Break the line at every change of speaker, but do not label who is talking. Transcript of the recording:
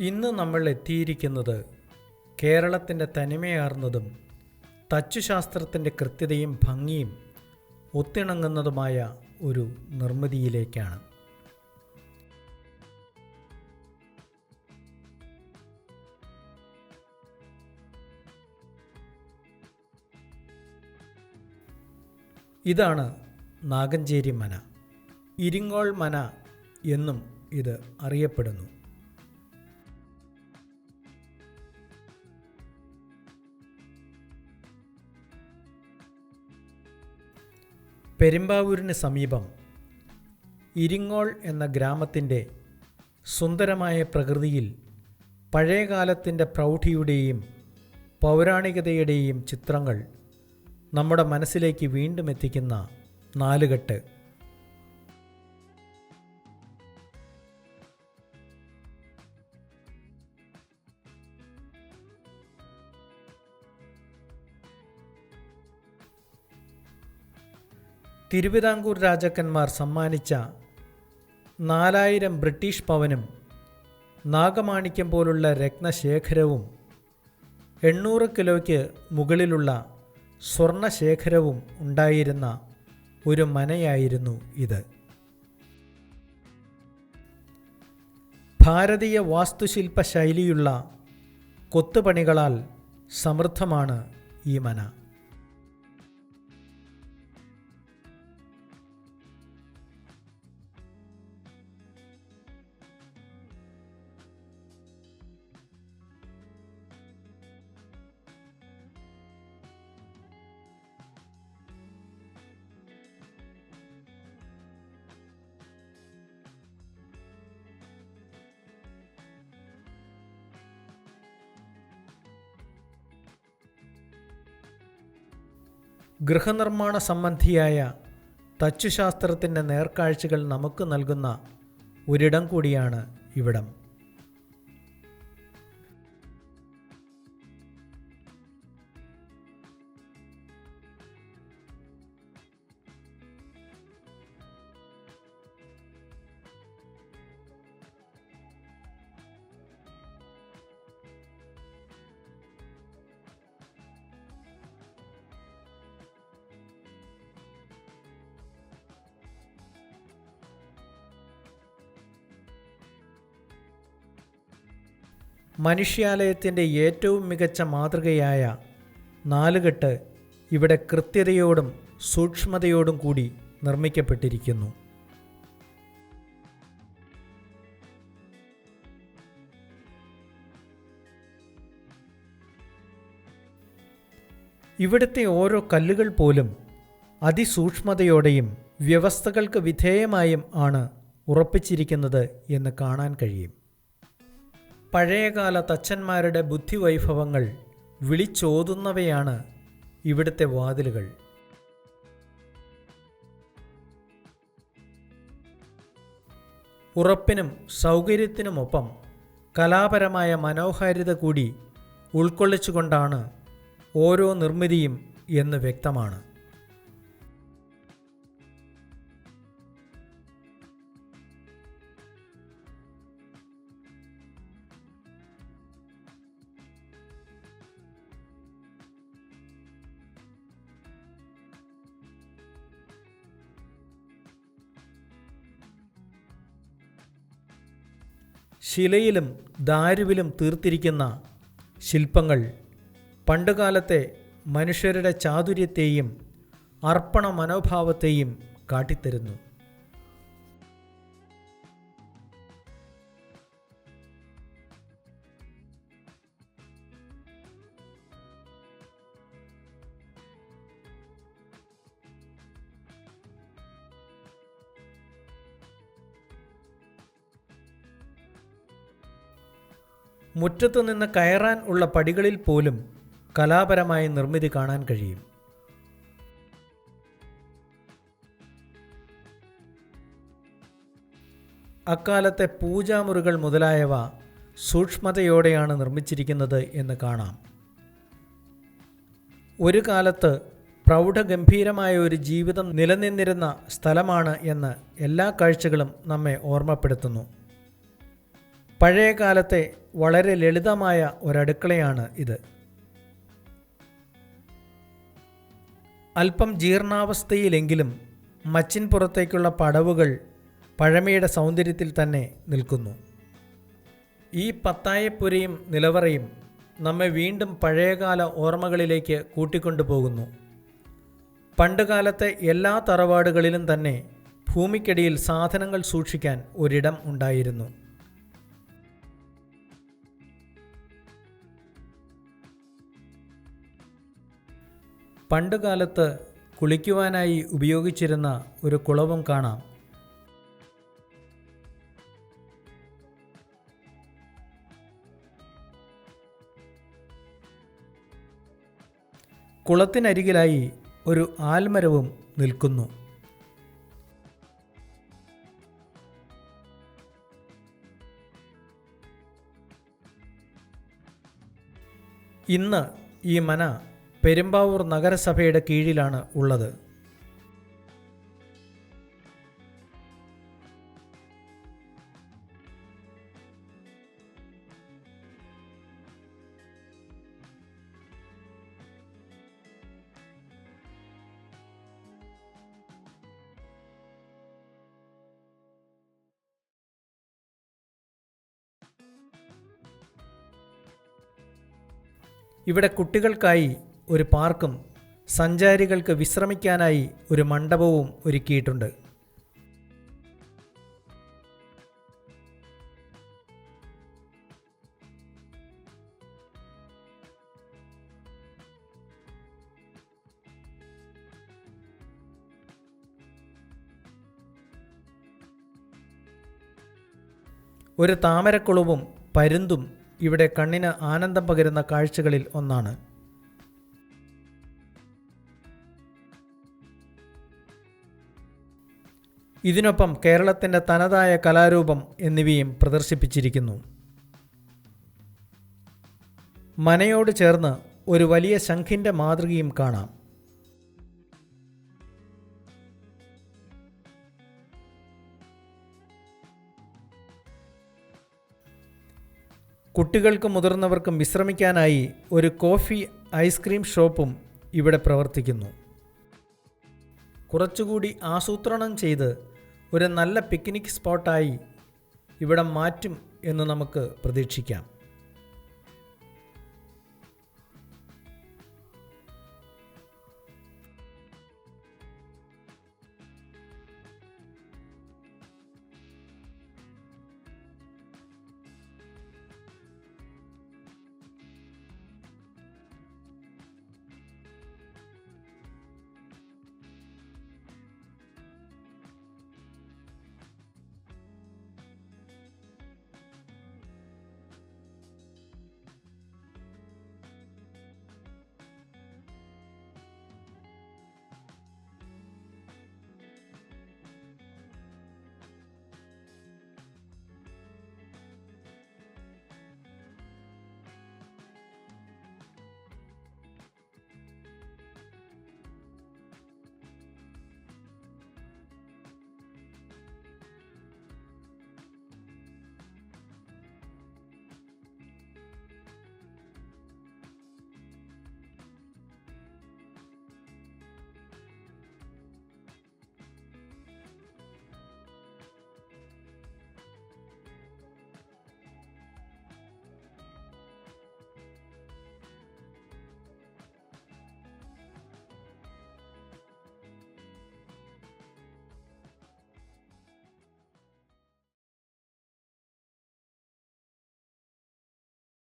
ഇന്ന് നമ്മൾ എത്തിയിരിക്കുന്നത് കേരളത്തിന്റെ തനിമയാർന്നതും തച്ചുശാസ്ത്രത്തിന്റെ കൃത്യതയും ഭംഗിയും ഒത്തിണങ്ങുന്നതുമായ ഒരു നിർമ്മിതിയിലേക്കാണ്. ഇതാണ് നാഗഞ്ചേരി മന. ഇരിങ്ങോൾ മന എന്നും ഇത് അറിയപ്പെടുന്നു. പെരുമ്പാവൂരിന് സമീപം ഇരിങ്ങോൾ എന്ന ഗ്രാമത്തിന്റെ സുന്ദരമായ പ്രകൃതിയിൽ പഴയകാലത്തിന്റെ പ്രൗഢിയുടെയും പൗരാണികതയുടെയും ചിത്രങ്ങൾ നമ്മുടെ മനസ്സിലേക്ക് വീണ്ടും എത്തിക്കുന്ന നാലുകെട്ട്. തിരുവിതാംകൂർ രാജാക്കന്മാർ സമ്മാനിച്ച നാലായിരം ബ്രിട്ടീഷ് പവനും നാഗമാണിക്യം പോലുള്ള രത്നശേഖരവും എണ്ണൂറ് കിലോയ്ക്ക് മുകളിലുള്ള സ്വർണശേഖരവും ഉണ്ടായിരുന്ന ഒരു മനയായിരുന്നു ഇത്. ഭാരതീയ വാസ്തുശില്പ ശൈലിയുള്ള കൊത്തുപണികളാൽ സമൃദ്ധമാണ് ഈ മന. ഗൃഹനിർമ്മാണ സംബന്ധിയായ തച്ചുശാസ്ത്രത്തിന്റെ നേർക്കാഴ്ചകൾ നമുക്ക് നൽകുന്ന ഒരിടം കൂടിയാണ് ഇവിടം. മനുഷ്യാലയത്തിന്റെ ഏറ്റവും മികച്ച മാതൃകയായ നാലുകെട്ട് ഇവിടെ കൃത്യതയോടും സൂക്ഷ്മതയോടും കൂടി നിർമ്മിക്കപ്പെട്ടിരിക്കുന്നു. ഇവിടുത്തെ ഓരോ കല്ലുകൾ പോലും അതിസൂക്ഷ്മതയോടെയും വ്യവസ്ഥകൾക്ക് വിധേയമായും ആണ് ഉറപ്പിച്ചിരിക്കുന്നത് എന്ന് കാണാൻ കഴിയും. പഴയകാല തച്ചന്മാരുടെ ബുദ്ധിവൈഭവങ്ങൾ വിളിച്ചോതുന്നവയാണ് ഇവിടുത്തെ വാതിലുകൾ. ഉറപ്പിനും സൗകര്യത്തിനുമൊപ്പം കലാപരമായ മനോഹാരിത കൂടി ഉൾക്കൊള്ളിച്ചുകൊണ്ടാണ് ഓരോ നിർമ്മിതിയും എന്ന് വ്യക്തമാണ്. ശിലയിലും ദാരുവിലും തീർത്തിരിക്കുന്ന ശില്പങ്ങൾ പണ്ടുകാലത്തെ മനുഷ്യരുടെ ചാതുര്യത്തെയും അർപ്പണ മനോഭാവത്തെയും കാട്ടിത്തരുന്നു. മുറ്റത്തു നിന്ന് കയറാൻ ഉള്ള പടികളിൽ പോലും കലാപരമായ നിർമ്മിതി കാണാൻ കഴിയും. അക്കാലത്തെ പൂജാമുറികൾ മുതലായവ സൂക്ഷ്മതയോടെയാണ് നിർമ്മിച്ചിരിക്കുന്നത് എന്ന് കാണാം. ഒരു കാലത്ത് പ്രൗഢഗംഭീരമായ ഒരു ജീവിതം നിലനിന്നിരുന്ന സ്ഥലമാണ് എന്ന് എല്ലാ കാഴ്ചകളും നമ്മെ ഓർമ്മപ്പെടുത്തുന്നു. പഴയ കാലത്തെ വളരെ ലളിതമായ ഒരടുക്കളയാണ് ഇത്. അല്പം ജീർണാവസ്ഥയിലെങ്കിലും മച്ചിൻ പുറത്തേക്കുള്ള പടവുകൾ പഴമയുടെ സൗന്ദര്യത്തിൽ തന്നെ നിൽക്കുന്നു. ഈ പത്തായപ്പുരയും നിലവറയും നമ്മെ വീണ്ടും പഴയകാല ഓർമ്മകളിലേക്ക് കൂട്ടിക്കൊണ്ടുപോകുന്നു പണ്ടുകാലത്തെ എല്ലാ തറവാടുകളിലും തന്നെ ഭൂമിക്കടിയിൽ സാധനങ്ങൾ സൂക്ഷിക്കാൻ ഒരിടം ഉണ്ടായിരുന്നു. പണ്ടുകാലത്ത് കുളിക്കുവാനായി ഉപയോഗിച്ചിരുന്ന ഒരു കുളവും കാണാം. കുളത്തിനരികിലായി ഒരു ആൽമരവും നിൽക്കുന്നു. ഇന്ന് ഈ മന പെരുമ്പാവൂർ നഗരസഭയുടെ കീഴിലാണ് ഉള്ളത്. ഇവിടെ കുട്ടികൾക്കായി ഒരു പാർക്കും സഞ്ചാരികൾക്ക് വിശ്രമിക്കാനായി ഒരു മണ്ഡപവും ഒരുക്കിയിട്ടുണ്ട്. ഒരു താമരക്കുളവും പരുന്തും ഇവിടെ കണ്ണിന് ആനന്ദം പകരുന്ന കാഴ്ചകളിൽ ഒന്നാണ്. ഇതിനൊപ്പം കേരളത്തിന്റെ തനതായ കലാരൂപം എന്നിവയും പ്രദർശിപ്പിച്ചിരിക്കുന്നു. മനയോട് ചേർന്ന് ഒരു വലിയ ശംഖിന്റെ മാതൃകയും കാണാം. കുട്ടികൾക്കും മുതിർന്നവർക്കും വിശ്രമിക്കാനായി ഒരു കോഫി ഐസ്ക്രീം ഷോപ്പും ഇവിടെ പ്രവർത്തിക്കുന്നു. കുറച്ചുകൂടി ആസൂത്രണം ചെയ്ത് ഒരു നല്ല പിക്നിക് സ്പോട്ടായി ഇവിടെ മാറ്റും എന്ന് നമുക്ക് പ്രതീക്ഷിക്കാം.